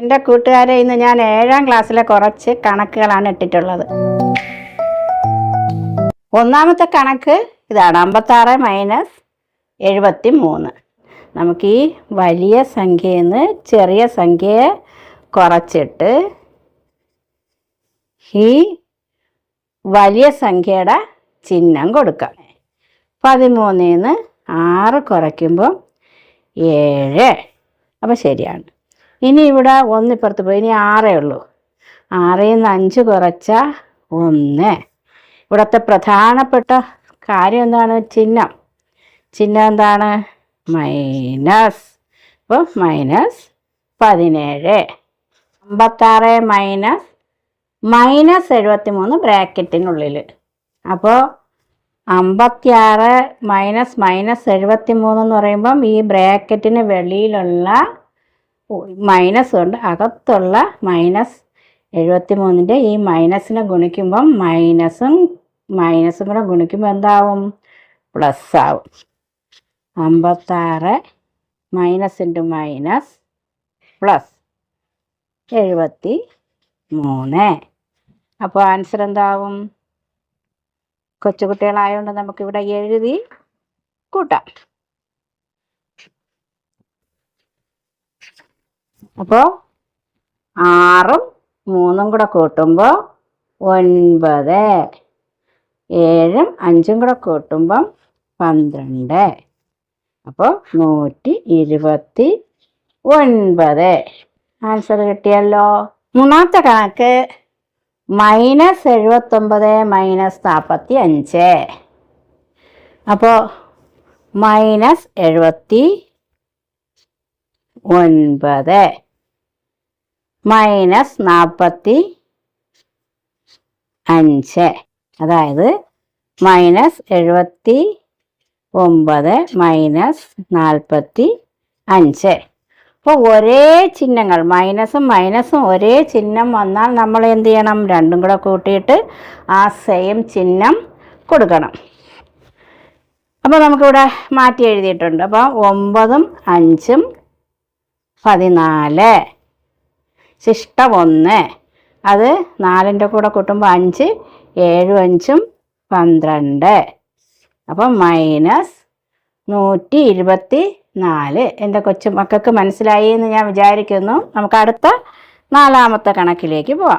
എന്റെ കൂട്ടുകാരെ ഇന്ന് ഞാൻ ഏഴാം ക്ലാസ്സിലെ കുറച്ച് കണക്കുകളാണ് ഇട്ടിട്ടുള്ളത്. ഒന്നാമത്തെ കണക്ക് ഇതാണ് അമ്പത്താറ് മൈനസ് എഴുപത്തി മൂന്ന് നമുക്ക് ഈ വലിയ സംഖ്യയിൽ നിന്ന് ചെറിയ സംഖ്യയെ കുറച്ചിട്ട് ഈ വലിയ സംഖ്യയുടെ ചിഹ്നം കൊടുക്കാം. പതിമൂന്നിൽ നിന്ന് ആറ് കുറയ്ക്കുമ്പോൾ ഏഴ്. അപ്പോൾ ശരിയാണ്. ഇനി ഇവിടെ ഒന്നിപ്പുറത്ത് പോയി. ഇനി ആറേ ഉള്ളൂ. ആറിൽ നിന്ന് അഞ്ച് കുറച്ച ഒന്ന്. ഇവിടുത്തെ പ്രധാനപ്പെട്ട കാര്യം എന്താണ്? ചിഹ്നം. ചിഹ്നം എന്താണ്? മൈനസ്. അപ്പോൾ മൈനസ് പതിനേഴ്. അമ്പത്താറ് മൈനസ് മൈനസ് എഴുപത്തി മൂന്ന് ബ്രാക്കറ്റിനുള്ളിൽ. അപ്പോൾ അമ്പത്തിയാറ് മൈനസ് മൈനസ് എഴുപത്തി മൂന്ന് എന്ന് പറയുമ്പം ഈ ബ്രാക്കറ്റിന് വെളിയിലുള്ള മൈനസ് കൊണ്ട് അകത്തുള്ള മൈനസ് എഴുപത്തി മൂന്നിന്റെ ഈ മൈനസിനെ ഗുണിക്കുമ്പം മൈനസും മൈനസും കൂടെ ഗുണിക്കുമ്പോൾ എന്താവും? പ്ലസ് ആവും. അമ്പത്താറ് മൈനസ് ഇന്റു മൈനസ് പ്ലസ് എഴുപത്തി മൂന്ന് അപ്പോൾ ആൻസർ എന്താവും? കൊച്ചുകുട്ടികളായതുകൊണ്ട് നമുക്കിവിടെ എഴുതി കൂട്ടാം. അപ്പോൾ ആറും മൂന്നും കൂടെ കൂട്ടുമ്പോൾ ഒൻപത്. ഏഴും അഞ്ചും കൂടെ കൂട്ടുമ്പം പന്ത്രണ്ട്. അപ്പോൾ നൂറ്റി ഇരുപത്തി ഒൻപത്. ആൻസർ കിട്ടിയല്ലോ. മൂന്നാമത്തെ കണക്ക്. മൈനസ് എഴുപത്തൊമ്പത് മൈനസ് നാൽപ്പത്തി അഞ്ച്. അപ്പോൾ മൈനസ് എഴുപത്തി ഒൻപത്. മൈനസ് നാൽപ്പത്തി അഞ്ച്. അതായത് മൈനസ് എഴുപത്തി ഒമ്പത് മൈനസ് നാൽപ്പത്തി അഞ്ച്. അപ്പോൾ ഒരേ ചിഹ്നങ്ങൾ മൈനസും മൈനസും ഒരേ ചിഹ്നം വന്നാൽ നമ്മൾ എന്ത് ചെയ്യണം? രണ്ടും കൂടെ കൂട്ടിയിട്ട് ആ സെയിം ചിഹ്നം കൊടുക്കണം. അപ്പോൾ നമുക്കിവിടെ മാറ്റി എഴുതിയിട്ടുണ്ട്. അപ്പോൾ ഒമ്പതും അഞ്ചും പതിനാല്. ശിഷ്ടം ഒന്ന് അത് നാലിന്റെ കൂടെ കൂട്ടുമ്പോൾ അഞ്ച് ഏഴും അഞ്ചും പന്ത്രണ്ട്. അപ്പം മൈനസ് നൂറ്റി ഇരുപത്തി നാല് എന്റെ കൊച്ചു മക്കൾക്ക് മനസ്സിലായി എന്ന് ഞാൻ വിചാരിക്കുന്നു. നമുക്ക് അടുത്ത നാലാമത്തെ കണക്കിലേക്ക് പോവാം.